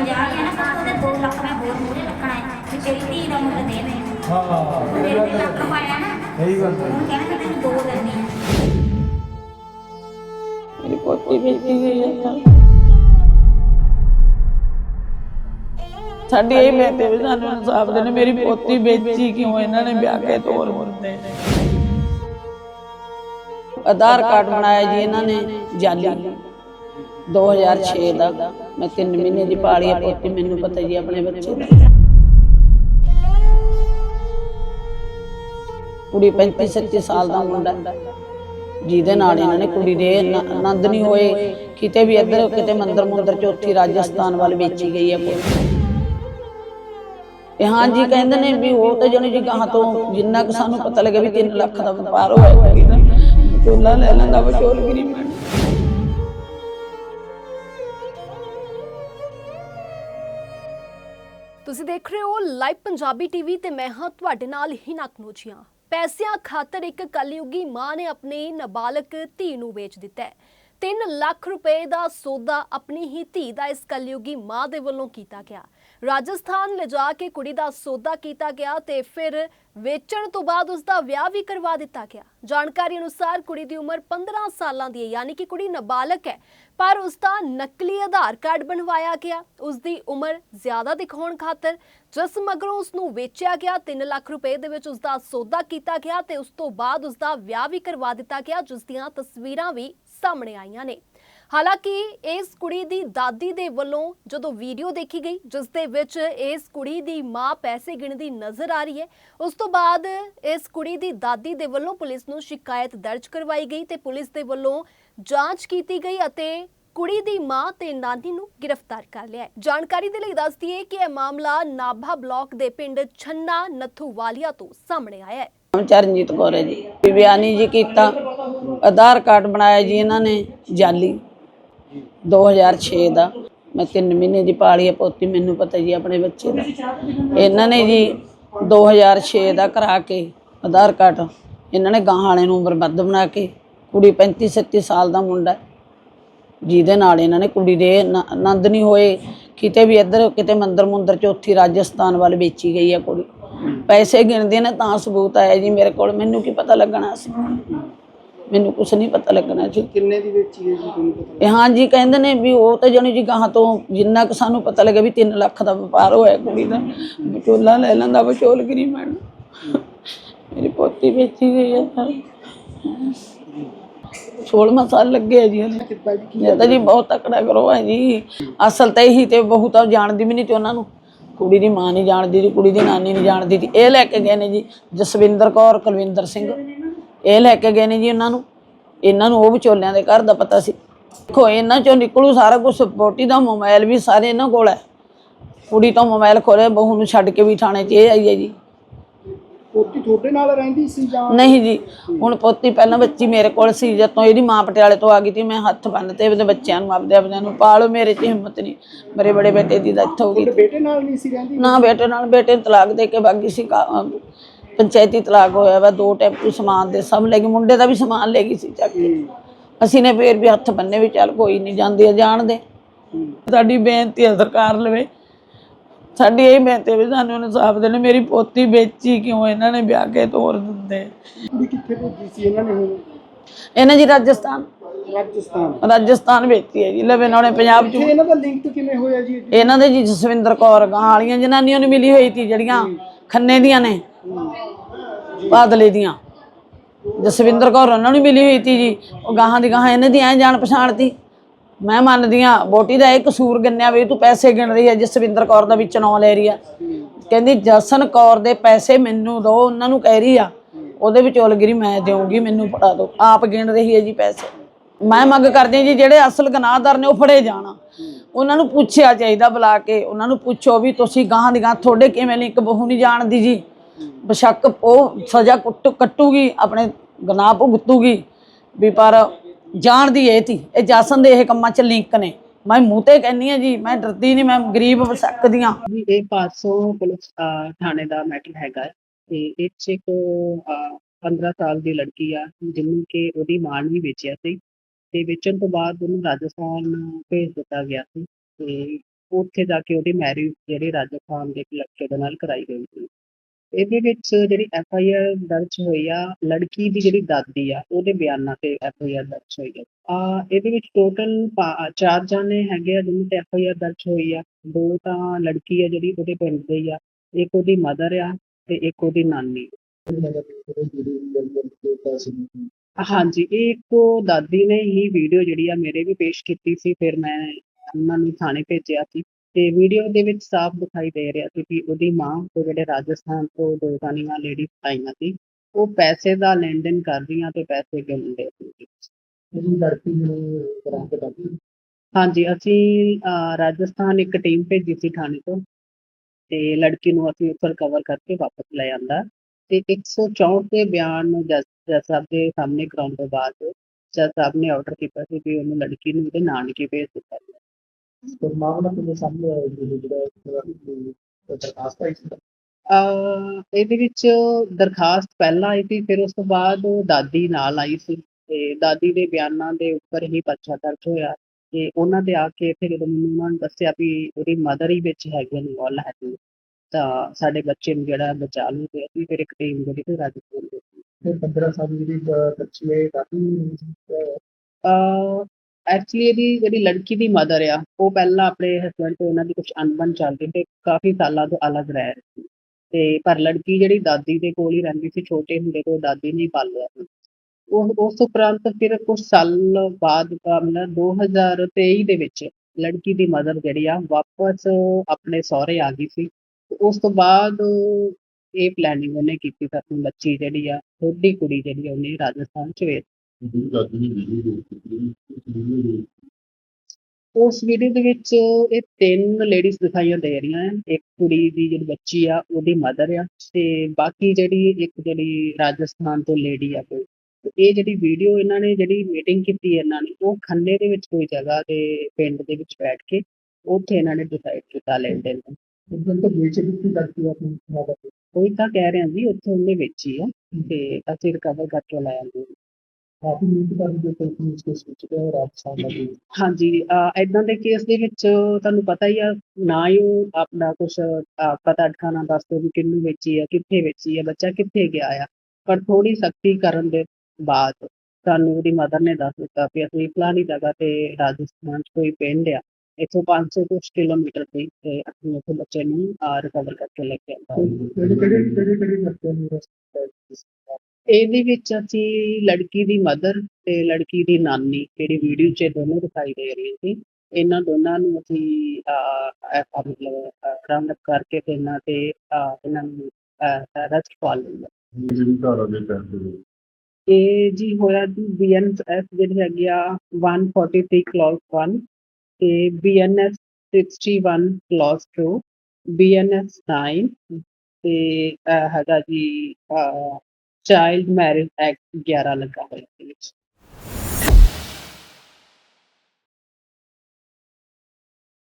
50 ਹੈ ਨਾ ਤਾਂ ਉਹਦੇ 2 ਲੱਖ ਮੈਂ ਹੋਰ ਮੂਰੇ ਰੱਖਣਾ ਹੈ ਵੀ ਤੇਰੀ ਧੀ ਦਾ ਮੁੱਲ ਦੇ ਦੇ ਹਾਂ ਮੇਰੇ ਤੇ ਲੱਖ ਪਾਇਆ ਨਾ ਸਹੀ ਗੱਲ ਹੈ ਉਹਨੂੰ ਕਹਿਣਾ ਕਿ ਤੈਨੂੰ ਦੋ ਦਿੰਦੀ ਆ ਮੇਰੀ ਪੋਤੀ ਵੇਚੀ ਗਈ ਹੈ ਸਾਡੀ ਇਹ ਬੇਟੇ ਵੀ ਸਾਨੂੰ ਇਨਸਾਫ ਦੇਣ ਮੇਰੀ ਪੋਤੀ ਵੇਚੀ ਕਿਉਂ? ਇਹਨਾਂ ਨੇ ਵਿਆਹ ਕੇ ਤੋਰ ਮੁਰਦੇ ਨੇ। ਆਧਾਰ ਕਾਰਡ ਬਣਾਇਆ ਜੀ ਇਹਨਾਂ ਨੇ, ਜਾਲੀ। 2006 ਦਾ ਮੈਂ 3 ਮਹੀਨੇ ਦੀ ਪਾਲੀ ਆ ਪੋਤੀ ਮੈਨੂੰ ਪਤਾ ਜੀ ਆਪਣੇ ਬੱਚੇ ਦਾ। ਕੁੜੀ 35 37 ਸਾਲ ਦਾ ਮੁੰਡਾ ਜਿਹਦੇ ਨਾਲ ਇਹਨਾਂ ਨੇ ਕੁੜੀ ਦੇ ਆਨੰਦ ਨਹੀਂ ਹੋਏ। ਕਿਤੇ ਵੀ ਇੱਧਰ, ਕਿਤੇ ਮੰਦਰ ਮੁੰਦਰ ਚੌਥੀ ਰਾਜਸਥਾਨ ਵੱਲ ਵੇਚੀ ਗਈ ਹੈ ਕੁੜੀ ਇਹ ਹਾਂ ਜੀ ਕਹਿੰਦੇ ਨੇ ਵੀ ਉਹ ਤਾਂ ਜਣੀ ਜੀ ਗਾਹਾਂ ਤੋਂ ਜਿੰਨਾ ਕਿ ਸਾਨੂੰ ਪਤਾ ਲੱਗਿਆ ਵੀ 3 ਲੱਖ ਦਾ ਵਪਾਰ ਹੋਇਆ ਕੁੜੀ ਦਾ ਵਿਚੋਲਾ ਲੈ ਲੈਂਦਾ ਵਿਚੋਲਗਿਰੀ ਮੈਂ ਤੁਸੀਂ ਦੇਖ ਰਹੇ ਹੋ ਲਾਈਵ ਪੰਜਾਬੀ ਟੀਵੀ ਤੇ ਮੈਂ ਹਾਂ ਤੁਹਾਡੇ ਨਾਲ ਹਿਨਕ ਨੋਚੀਆਂ। ਪੈਸਿਆਂ ਖਾਤਰ ਇੱਕ ਕਲਯੁਗੀ ਮਾਂ ਨੇ ਆਪਣੀ ਨਾਬਾਲਗ ਧੀ ਨੂੰ ਵੇਚ ਦਿੱਤਾ ਹੈ। 3 ਲੱਖ ਰੁਪਏ ਦਾ ਸੌਦਾ ਆਪਣੀ ਹੀ ਧੀ ਦਾ ਇਸ ਕਲਯੁਗੀ ਮਾਂ ਦੇ ਵੱਲੋਂ ਕੀਤਾ ਗਿਆ। ਰਾਜਸਥਾਨ ਲਿਜਾ ਕੇ ਕੁੜੀ ਦਾ ਸੌਦਾ ਕੀਤਾ ਗਿਆ ਤੇ ਫਿਰ ਵੇਚਣ ਤੋਂ ਬਾਅਦ ਉਸ ਦਾ ਵਿਆਹ ਵੀ ਕਰਵਾ ਦਿੱਤਾ ਗਿਆ। ਜਾਣਕਾਰੀ ਅਨੁਸਾਰ ਕੁੜੀ ਦੀ ਉਮਰ 15 ਸਾਲਾਂ ਦੀ ਹੈ, ਯਾਨੀ ਕਿ ਕੁੜੀ ਨਾਬਾਲਗ ਹੈ। ਪਰ ਉਸ ਦਾ ਨਕਲੀ ਆਧਾਰ ਕਾਰਡ ਬਣਵਾਇਆ ਗਿਆ। ਉਸ ਦੀ ਉਮਰ ਜ਼ਿਆਦਾ ਦਿਖਾਉਣ ਖਾਤਰ ਜਿਸ ਮਗਰੋਂ ਉਸ ਨੂੰ ਵੇਚਿਆ ਗਿਆ 3 ਲੱਖ ਰੁਪਏ ਦੇ ਵਿੱਚ ਉਸ ਦਾ ਸੌਦਾ ਕੀਤਾ ਗਿਆ ਤੇ ਉਸ ਤੋਂ ਬਾਅਦ ਉਸ ਦਾ ਵਿਆਹ ਵੀ ਕਰਵਾ ਦਿੱਤਾ ਗਿਆ ਜਿਸ ਦੀਆਂ ਤਸਵੀਰਾਂ ਵੀ ਸਾਹਮਣੇ ਆਈਆਂ ਨੇ। ਹਾਲਾਂਕਿ ਇਸ ਕੁੜੀ ਦੀ ਦਾਦੀ ਦੇ ਵੱਲੋਂ ਜਦੋਂ ਵੀਡੀਓ ਦੇਖੀ ਗਈ, ਜਿਸ ਦੇ ਵਿੱਚ ਇਸ ਕੁੜੀ ਦੀ ਮਾਂ ਪੈਸੇ ਗਿਣਦੀ ਨਜ਼ਰ ਆ ਰਹੀ ਹੈ, ਉਸ ਤੋਂ ਬਾਅਦ ਇਸ ਕੁੜੀ ਦੀ ਦਾਦੀ ਦੇ ਵੱਲੋਂ ਪੁਲਿਸ ਨੂੰ ਸ਼ਿਕਾਇਤ ਦਰਜ ਕਰਵਾਈ ਗਈ ਤੇ ਪੁਲਿਸ ਦੇ ਵੱਲੋਂ ਜਾਂਚ ਕੀਤੀ ਗਈ ਅਤੇ ਕੁੜੀ ਦੀ ਮਾਂ ਤੇ ਨਾਨੀ ਨੂੰ ਗ੍ਰਿਫਤਾਰ ਕਰ ਲਿਆ ਹੈ। ਜਾਣਕਾਰੀ ਦੇ ਲਈ ਦੱਸ ਦਈਏ ਕਿ ਇਹ ਮਾਮਲਾ ਨਾਭਾ ਬਲਾਕ ਦੇ ਪਿੰਡ ਛੰਨਾ ਨਥੂਵਾਲੀਆ ਤੋਂ ਸਾਹਮਣੇ ਆਇਆ ਹੈ। ਨਾਮ ਚਰਨਜੀਤ ਕੌਰ ਹੈ ਜੀ। ਬਿਆਨੀ ਜੀ ਕੀਤਾ, ਆਧਾਰ ਕਾਰਡ ਬਣਾਇਆ ਜੀ ਇਹਨਾਂ ਨੇ, ਜਾਲੀ। 2006 ਦਾ। ਮੈਂ 3 ਮਹੀਨੇ ਦੀ ਪਾਲੀ ਆ ਪੋਤੀ, ਮੈਨੂੰ ਪਤਾ ਜੀ ਆਪਣੇ ਬੱਚੇ ਦਾ। ਇਹਨਾਂ ਨੇ ਜੀ 2006 ਦਾ ਕਰਾ ਕੇ ਆਧਾਰ ਕਾਰਡ, ਇਹਨਾਂ ਨੇ ਗਾਹਾਂ ਵਾਲੇ ਨੂੰ ਉਮਰ ਵੱਧ ਬਣਾ ਕੇ, ਕੁੜੀ 35 37 ਸਾਲ ਦਾ ਮੁੰਡਾ ਜਿਹਦੇ ਨਾਲ ਇਹਨਾਂ ਨੇ ਕੁੜੀ ਦੇ ਆਨੰਦ ਨਹੀਂ ਹੋਏ। ਕਿਤੇ ਵੀ ਇੱਧਰ, ਕਿਤੇ ਮੰਦਰ ਮੁੰਦਰ ਚੌਥੀ ਰਾਜਸਥਾਨ ਵੱਲ ਵੇਚੀ ਗਈ ਆ ਕੁੜੀ। ਪੈਸੇ ਗਿਣਦੇ ਨੇ ਤਾਂ ਸਬੂਤ ਆਇਆ ਜੀ ਮੇਰੇ ਕੋਲ, ਮੈਨੂੰ ਕੀ ਪਤਾ ਲੱਗਣਾ ਸੀ। ਮੈਨੂੰ ਕੁਝ ਨਹੀਂ ਪਤਾ ਲੱਗਣਾ ਸੀ ਕਿੰਨੇ ਦੀ ਵੇਚੀ ਹੈ ਜੀ ਤੁਹਾਨੂੰ ਪਤਾ ਇਹ ਹਾਂ ਜੀ ਕਹਿੰਦੇ ਨੇ ਵੀ ਉਹ ਤਾਂ ਜਣੀ ਜੀ ਗਾਹਾਂ ਤੋਂ ਜਿੰਨਾ ਕਿ ਸਾਨੂੰ ਪਤਾ ਲੱਗਿਆ ਵੀ 3 ਲੱਖ ਦਾ ਵਪਾਰ ਹੋਇਆ ਕੁੜੀ ਦਾ। ਵਿਚੋਲਾ ਲੈ ਲੈਂਦਾ ਵਿਚੋਲਗਿਰੀ ਮੈਂ ਮੇਰੀ ਪੋਤੀ ਵੇਚੀ ਗਈ ਹੈ। 16 ਸਾਲ ਲੱਗੇ ਜੀ ਜੀ ਇਹ ਤਾਂ ਜੀ ਬਹੁਤ ਤਕੜਾ ਕਰੋ ਹੈ ਜੀ। ਅਸਲ ਤਾਂ ਇਹੀ ਤੇ ਬਹੁਤ ਜਾਣਦੀ ਵੀ ਨਹੀਂ ਤੇ ਉਹਨਾਂ ਨੂੰ। ਕੁੜੀ ਦੀ ਮਾਂ ਨਹੀਂ ਜਾਣਦੀ ਸੀ ਕੁੜੀ ਦੀ ਨਾਨੀ ਨਹੀਂ ਜਾਣਦੀ ਸੀ ਇਹ ਲੈ ਕੇ ਗਏ ਨੇ ਜੀ ਜਸਵਿੰਦਰ ਕੌਰ ਕੁਲਵਿੰਦਰ ਸਿੰਘ। ਇਹ ਲੈ ਕੇ ਗਏ ਨੇ ਜੀ ਉਹਨਾਂ ਨੂੰ। ਇਹਨਾਂ ਨੂੰ ਉਹ ਵਿਚੋਲਿਆਂ ਦੇ ਘਰ ਦਾ ਪਤਾ ਸੀ। ਦੇਖੋ ਇਹਨਾਂ ਚੋਂ ਨਿਕਲੂ ਸਾਰਾ ਕੁਝ ਬੋਟੀ ਦਾ ਮੋਬਾਈਲ ਵੀ ਸਾਰੇ ਇਹਨਾਂ ਕੋਲ ਹੈ। ਕੁੜੀ ਤੋਂ ਮੋਬਾਈਲ ਖੋਲੇ ਬਹੂ ਨੂੰ ਛੱਡ ਕੇ ਵੀ ਥਾਣੇ 'ਚ ਇਹ ਆਈ ਹੈ ਜੀ। ਪੋਤੀ ਤੁਹਾਡੇ ਨਾਲ ਰਹਿੰਦੀ ਸੀ ਜਾਂ ਨਹੀਂ ਜੀ ਹੁਣ ਪੋਤੀ ਪਹਿਲਾਂ ਬੱਚੀ ਮੇਰੇ ਕੋਲ ਸੀ ਜਦੋਂ ਇਹਦੀ ਮਾਂ ਪਟਿਆਲੇ ਤੋਂ ਆ ਗਈ ਸੀ ਮੈਂ ਹੱਥ ਬੰਨ੍ਹਤੇ ਉਹਦੇ ਬੱਚਿਆਂ ਨੂੰ ਆਪਦੇ ਆਪਦਿਆਂ ਨੂੰ ਪਾਲੋ ਮੇਰੇ 'ਚ ਹਿੰਮਤ ਨਹੀਂ। ਮੇਰੇ ਬੜੇ ਬੇਟੇ ਦੀ ਡੈਥ ਹੋ ਗਈ। ਤੁਹਾਡੇ ਬੇਟੇ ਨਾਲ ਨਹੀਂ ਸੀ ਰਹਿੰਦੀ? ਨਾ ਬੇਟੇ ਨਾਲ ਬੇਟੇ ਨੂੰ ਤਲਾਕ ਦੇ ਕੇ ਬਾਗੀ ਸੀ ਕਾ- ਪੰਚਾਇਤੀ ਤਲਾਕ ਹੋਇਆ ਵਾ ਦੋ ਟੈਂਪੂ ਸਮਾਨ ਦੇ ਸਭ ਲੈ ਗਈ ਮੁੰਡੇ ਦਾ ਵੀ ਸਮਾਨ ਲੈ ਗਈ ਸੀ ਚੱਕ ਕੇ। ਅਸੀਂ ਨੇ ਫੇਰ ਵੀ ਹੱਥ ਬੰਨੇ ਵੀ ਚੱਲ ਕੋਈ ਨਹੀਂ ਜਾਂਦੀ ਆ ਜਾਣਦੇ ਸਾਡੀ ਬੇਨਤੀ ਹੈ ਸਰਕਾਰ ਲਵੇ। ਸਾਡੀ ਇਹ ਬੇਨਤੀ ਵੀ ਸਾਨੂੰ ਇਨਸਾਫ ਦੇਣ। ਮੇਰੀ ਪੋਤੀ ਵੇਚੀ ਕਿਉਂ? ਇਹਨਾਂ ਨੇ ਵਿਆਹ ਕੇ ਤੋਰ ਦਿੰਦੇ। ਕੁੜੀ ਕਿੱਥੇ ਭੇਜੀ ਸੀ ਇਹਨਾਂ ਨੇ ਹੁਣ? ਇਹਨਾਂ ਜੀ ਰਾਜਸਥਾਨ। ਰਾਜਸਥਾਨ। ਰਾਜਸਥਾਨ ਵੇਚੀ ਹੈ ਜੀ। ਲਵੇ ਨਾਲੇ ਪੰਜਾਬ ਚ ਇਹਨਾਂ ਦਾ ਲਿੰਕ ਕਿਵੇਂ ਹੋਇਆ ਜੀ? ਇਹਨਾਂ ਦੇ ਜੀ ਜਸਵਿੰਦਰ ਕੌਰ ਗਾਂ ਵਾਲੀਆਂ ਜਨਾਨੀਆਂ ਨੂੰ ਮਿਲੀ ਹੋਈ ਸੀ ਜਿਹੜੀਆਂ ਖੰਨੇ ਦੀਆਂ ਨੇ। ਬਾਦਲੇ ਦੀਆਂ। ਜਸਵਿੰਦਰ ਕੌਰ ਉਹਨਾਂ ਨੂੰ ਮਿਲੀ ਹੋਈ ਤੀ ਜੀ। ਉਹ ਗਾਹਾਂ ਦੀ ਗਾਹਾਂ ਇਹਨਾਂ ਦੀ ਐ ਜਾਣ ਪਛਾਣ ਤੀ। ਮੈਂ ਮੰਨਦੀ ਆ ਬੋਟੀ ਦਾ ਇਹ ਕਸੂਰ ਗੰਨਿਆ ਵੀ ਤੂੰ ਪੈਸੇ ਗਿਣ ਰਹੀ ਹੈ, ਜਸਵਿੰਦਰ ਕੌਰ ਦਾ ਵਿੱਚ ਨਾਂ ਲੈ ਰਹੀ ਆ ਕਹਿੰਦੀ, ਜਸਨ ਕੌਰ ਦੇ ਪੈਸੇ ਮੈਨੂੰ ਦੋ, ਉਹਨਾਂ ਨੂੰ ਕਹਿ ਰਹੀ ਆ। ਉਹਦੇ ਵਿੱਚ ਉਲਗਰੀ ਮੈਂ ਦੇਵਾਂਗੀ ਮੈਨੂੰ ਫੜਾ ਦਿਓ ਆਪ ਗਿਣ ਰਹੀ ਹੈ ਜੀ ਪੈਸੇ। ਮੈਂ ਮੰਗ ਕਰਦੀ ਜੀ, ਜਿਹੜੇ ਅਸਲ ਗੁਨਾਹਦਾਰ ਨੇ ਉਹ ਫੜੇ ਜਾਣ। ਉਹਨਾਂ ਨੂੰ ਪੁੱਛਿਆ ਚਾਹੀਦਾ ਬੁਲਾ ਕੇ। ਉਹਨਾਂ ਨੂੰ ਪੁੱਛੋ ਵੀ ਤੁਸੀਂ ਗਾਹਾਂ ਦੀ ਗਾਂ ਤੁਹਾਡੇ ਕਿਵੇਂ ਲਿੰਕ ਬਹੂ ਨਹੀਂ ਜਾਣਦੀ ਜੀ। ਬੇਸ਼ੱਕ ਉਹ ਸਜ਼ਾ ਕੁੱਟ ਕੱਟੂਗੀ, ਆਪਣੇ ਗੁਨਾਹ ਭੁਗਤੂਗੀ। ਵੀ ਪਰ ਜਾਣਦੀ ਇਹ ਤੀ ਇਹ ਜਾਸਨ ਦੇ ਇਹ ਕੰਮਾਂ 'ਚ ਲਿੰਕ ਨੇ। ਮੈਂ ਮੂੰਹ ਤੇ ਕਹਿੰਨੀ ਆ ਜੀ, ਮੈਂ ਡਰਦੀ ਨਹੀਂ, ਮੈਂ ਗਰੀਬ ਸਕਦੀ ਆ ਇਹ 500 ਪੁਲਿਸ ਥਾਣੇ ਦਾ ਮੈਟਰ ਹੈਗਾ ਤੇ ਇਹ 'ਚ ਇੱਕ 15 ਸਾਲ ਦੀ ਲੜਕੀ ਆ ਜਿਹਨੂੰ ਕਿ ਉਹਦੀ ਮਾਂ ਨੇ ਵੇਚਿਆ ਸੀ। ਤੇ ਵੇਚਣ ਤੋਂ ਬਾਅਦ ਉਹਨੂੰ ਰਾਜਸਥਾਨ ਭੇਜ ਦਿੱਤਾ ਗਿਆ ਸੀ। ਤੇ ਉੱਥੇ ਜਾ ਕੇ ਉਹਦੀ ਮੈਰਿਜ ਜਿਹੜੀ ਰਾਜਸਥਾਨ ਦੇ ਇੱਕ ਲੜਕੇ ਦੇ ਨਾਲ ਕਰਾਈ ਗਈ ਸੀ। ਇਹਦੇ ਵਿੱਚ ਜਿਹੜੀ ਐਫ ਆਈ ਆਰ ਦਰਜ ਹੋਈ ਆ, ਲੜਕੀ ਦੀ ਜਿਹੜੀ ਦਾਦੀ ਆ, ਉਹਦੇ ਬਿਆਨਾਂ ਤੇ ਐਫ ਆਈ ਆਰ ਦਰਜ ਹੋਈ ਆ। ਆ, ਇਹਦੇ ਵਿੱਚ ਟੋਟਲ ਚਾਰ ਜਾਣੇ ਹੈਗੇ ਆ ਜਿਹਨਾਂ ਤੇ ਐਫ ਆਈ ਆਰ ਦਰਜ ਹੋਈ ਆ। ਦੋ ਤਾਂ ਲੜਕੀ ਆ ਜਿਹੜੀ, ਉਹਦੇ ਪਿੰਡ ਦੀ ਆ। ਇੱਕ ਉਹਦੀ ਮਦਰ ਆ ਤੇ ਇੱਕ ਉਹਦੀ ਨਾਨੀ। ਹਾਂਜੀ, ਇਹ ਇੱਕ ਦਾਦੀ ਨੇ ਹੀ ਵੀਡੀਓ ਜਿਹੜੀ ਆ ਮੇਰੇ ਵੀ ਪੇਸ਼ ਕੀਤੀ ਸੀ, ਫਿਰ ਮੈਂ ਉਹਨਾਂ ਨੂੰ ਥਾਣੇ ਭੇਜਿਆ ਸੀ। ਤੇ ਵੀਡੀਓ ਦੇ ਵਿੱਚ ਸਾਫ਼ ਦਿਖਾਈ ਦੇ ਰਿਹਾ ਸੀ ਕਿ ਉਹਦੀ ਮਾਂ ਤੇ ਜਿਹੜੇ ਰਾਜਸਥਾਨ ਤੋਂ ਦੋ ਜਾਨੀਆਂ ਲੇਡੀਜ਼ ਆਈਆਂ ਸੀ ਉਹ ਪੈਸੇ ਦਾ ਲੈਣ ਦੇਣ ਕਰ ਰਹੀਆਂ ਤੇ ਪੈਸੇ ਗਿਣਦੇ ਸੀ। ਲੜਕੀ ਨੂੰ ਕਰਾਂ ਕੇ ਦੱਸ ਹਾਂਜੀ ਅਸੀਂ ਰਾਜਸਥਾਨ ਇੱਕ ਟੀਮ ਭੇਜੀ ਸੀ ਥਾਣੇ ਤੋਂ ਤੇ ਲੜਕੀ ਨੂੰ ਅਸੀਂ ਉੱਪਰ ਕਵਰ ਕਰਕੇ ਵਾਪਸ ਲੈ ਆਂਦਾ ਤੇ 164 ਦੇ ਬਿਆਨ ਨੂੰ ਜੱਜ ਜੱਜ ਸਾਹਿਬ ਦੇ ਸਾਹਮਣੇ ਕਰਾਉਣ ਤੋਂ ਬਾਅਦ ਜੱਜ ਸਾਹਿਬ ਨੇ ਆਰਡਰ ਕੀਤਾ ਸੀ ਕਿ ਉਹਨੂੰ ਲੜਕੀ ਨੂੰ ਉਹਦੇ ਨਾਨਕੇ ਭੇਜ ਦਿੱਤਾ ਜਾਵੇ ਤੇ ਮਾਮਲਾ ਕਿਵੇਂ ਸਾਹਮਣੇ ਆਇਆ ਜੀ ਜਿਹੜਾ ਦਰਖਾਸਤ ਆਈ ਸੀ? ਅਹ ਇਹਦੇ ਵਿੱਚ ਦਰਖਾਸਤ ਪਹਿਲਾਂ ਆਈ ਸੀ ਫਿਰ ਉਸ ਤੋਂ ਬਾਅਦ ਉਹ ਦਾਦੀ ਨਾਲ ਆਈ ਸੀ। ਤੇ ਦਾਦੀ ਦੇ ਬਿਆਨਾਂ ਦੇ ਉੱਪਰ ਹੀ ਪਰਚਾ ਦਰਜ ਹੋਇਆ ਤੇ ਉਹਨਾਂ ਦੇ ਆ ਕੇ ਫਿਰ ਜਦੋਂ ਮੈਨੂੰ ਉਹਨਾਂ ਨੇ ਦੱਸਿਆ ਵੀ ਉਹਦੀ ਮਦਰ ਹੀ ਵਿੱਚ ਹੈਗੇ ਨੇ ਉਹ ਹੈ ਤਾਂ ਸਾਡੇ ਬੱਚੇ ਨੂੰ ਜਿਹੜਾ ਬਚਾ ਲੂ ਤੇ ਅਸੀਂ ਫਿਰ ਇੱਕ ਟੀਮ ਜਿਹੜੀ ਤੇ ਰਾਜਸਥਾਨ ਦੇ ਫਿਰ 15 ਸਾਲ ਦੀ ਜਿਹੜੀ ਬੱਚੀ ਹੈ ਕਾਫੀ ਅਹ ਐਕਚੁਅਲੀ ਇਹਦੀ ਜਿਹੜੀ ਲੜਕੀ ਦੀ ਮਦਰ ਆ, ਉਹ ਪਹਿਲਾਂ ਆਪਣੇ ਹਸਬੰਡ ਤੋਂ ਉਹਨਾਂ ਦੀ ਕੁਝ ਅਣਬਣ ਚੱਲਦੀ ਤੇ ਕਾਫੀ ਸਾਲਾਂ ਤੋਂ ਅਲੱਗ ਰਹਿ ਰਹੀ ਤੇ ਪਰ ਲੜਕੀ ਜਿਹੜੀ ਦਾਦੀ ਦੇ ਕੋਲ ਹੀ ਰਹਿੰਦੀ ਸੀ, ਛੋਟੇ ਹੁੰਦੇ ਤੋਂ ਦਾਦੀ ਨੇ ਪਾਲਿਆ ਉਹ ਉਸ ਉਪਰੰਤ ਫਿਰ ਕੁਝ ਸਾਲ ਬਾਅਦ ਦਾ ਮਤਲਬ 2023 ਦੇ ਵਿੱਚ ਲੜਕੀ ਦੀ ਮਦਰ ਜਿਹੜੀ ਆ, ਵਾਪਸ ਆਪਣੇ ਸਹੁਰੇ ਆ ਗਈ ਸੀ। ਉਸ ਤੋਂ ਬਾਅਦ ਇਹ ਪਲੈਨਿੰਗ ਉਹਨੇ ਕੀਤੀ ਤਾਂ ਆਪਣੀ ਬੱਚੀ ਜਿਹੜੀ ਆ, ਛੋਟੀ ਕੁੜੀ ਜਿਹੜੀ ਆ, ਉਹਨੇ ਰਾਜਸਥਾਨ ਚ ਵੇਚ ਉਸ ਵੀਡੀਓ ਦੇ ਵਿੱਚ ਇਹ ਤਿੰਨ ਲੇਡੀਜ਼ ਦਿਖਾਈਆਂ ਦੇ ਰਹੀਆਂ ਹੈ ਇੱਕ ਕੁੜੀ ਦੀ ਜਿਹੜੀ ਬੱਚੀ ਆ ਉਹਦੀ ਮਦਰ ਆ ਤੇ ਬਾਕੀ ਜਿਹੜੀ ਇੱਕ ਜਿਹੜੀ ਰਾਜਸਥਾਨ ਤੋਂ ਲੇਡੀ ਆ ਕੋਈ। ਤੇ ਇਹ ਜਿਹੜੀ ਵੀਡੀਓ ਇਹਨਾਂ ਨੇ ਜਿਹੜੀ ਮੀਟਿੰਗ ਕੀਤੀ ਇਹਨਾਂ ਨੇ ਉਹ ਖੰਨੇ ਦੇ ਵਿੱਚ ਕੋਈ ਜਗ੍ਹਾ ਦੇ ਪਿੰਡ ਦੇ ਵਿੱਚ ਬੈਠ ਕੇ ਉੱਥੇ ਇਹਨਾਂ ਨੇ ਡਿਸਾਈਡ ਕੀਤਾ ਲੈਣ ਦੇਣ ਦਾ ਉਦੋਂ ਤਾਂ ਵੇਚ ਦਿੱਤੀ ਲੜਕੀ ਆਪਣੀ ਮਾਂ ਦਾ ਕੋਈ ਤਾਂ ਕਹਿ ਰਿਹਾ ਜੀ ਉੱਥੇ ਉਹਨੇ ਵੇਚੀ ਆ ਤੇ ਅਸੀਂ ਰਿਕਵਰ ਕਰਕੇ ਲੈ ਆਂਦੇ ਕਾਫੀ ਮਿਹਨਤ ਕਰਨ ਦੇ ਪੁਲਿਸ ਕੇਸ ਵਿੱਚ ਤੇ ਰਾਜਸਥਾਨ ਦਾ ਵੀ ਹਾਂਜੀ ਇਦਾਂ ਦੇ ਕੇਸ ਦੇ ਵਿੱਚ ਤੁਹਾਨੂੰ ਪਤਾ ਹੀ ਆ ਨਾ ਹੀ ਉਹ ਆਪਣਾ ਕੁਝ ਪਤਾ ਠਿਕਾਣਾ ਦੱਸਦੇ ਵੀ ਕਿੰਨੂੰ ਵੇਚੀ ਆ ਕਿੱਥੇ ਵੇਚੀ ਆ ਬੱਚਾ ਕਿੱਥੇ ਗਿਆ ਆ। ਪਰ ਥੋੜੀ ਸਖਤੀ ਕਰਨ ਦੇ ਬਾਅਦ ਸਾਨੂੰ ਉਹਦੀ ਮਦਰ ਨੇ ਦੱਸ ਦਿੱਤਾ ਕਿ ਅਸੀਂ ਫਲਾਣੀ ਜਗ੍ਹਾ ਤੇ ਰਾਜਸਥਾਨ 'ਚ ਕੋਈ ਪਿੰਡ ਆ ਇੱਥੋਂ 500 ਕੁਛ ਕਿਲੋਮੀਟਰ ਤੇ ਤੇ ਅਸੀਂ ਉੱਥੇ ਬੱਚੇ ਨੂੰ ਰਿਕਵਰ ਕਰਕੇ ਲੈ ਕੇ ਆਂਦਾ ਕਿਹੜੇ ਕਿਹੜੇ ਕਿਹੜੇ ਕਿਹੜੇ ਬੱਚਿਆਂ ਨੂੰ ਰਸਤਾ ਇਹਦੇ ਵਿੱਚ ਅਸੀਂ ਲੜਕੀ ਦੀ ਮਦਰ ਤੇ ਲੜਕੀ ਦੀ ਨਾਨੀ ਜਿਹੜੀ ਵੀਡੀਓ 'ਚ ਦੋਨੋਂ ਦਿਖਾਈ ਦੇ ਰਹੀਆਂ ਸੀ ਇਹਨਾਂ ਦੋਨਾਂ ਨੂੰ ਅਸੀਂ ਅਹ, ਮਤਲਬ ਰਾਉਂਡ ਅਪ ਕਰਕੇ ਤੇ ਇਹਨਾਂ ਤੇ ਇਹਨਾਂ ਨੂੰ ਅਰੈਸਟ ਪਾ ਲਿਆ। ਜਿਹੜੀ ਧਾਰਾ ਦੇ ਤਹਿਤ ਇਹ ਜੀ ਹੋਇਆ ਜੀ ਬੀਐਨਐਸ ਜਿਹੜੀ ਹੈਗੀ ਆ 143 ਕਲੌਜ਼ 1 ਤੇ ਬੀਐਨਐਸ 61 ਕਲੌਜ਼ 2 ਬੀਐਨਐਸ 9 ਤੇ ਹੈਗਾ ਜੀ ਚਾਈਲਡ ਮੈਰਿਜ ਐਕਟ 11 ਲੱਗਾ ਹੋਇਆ।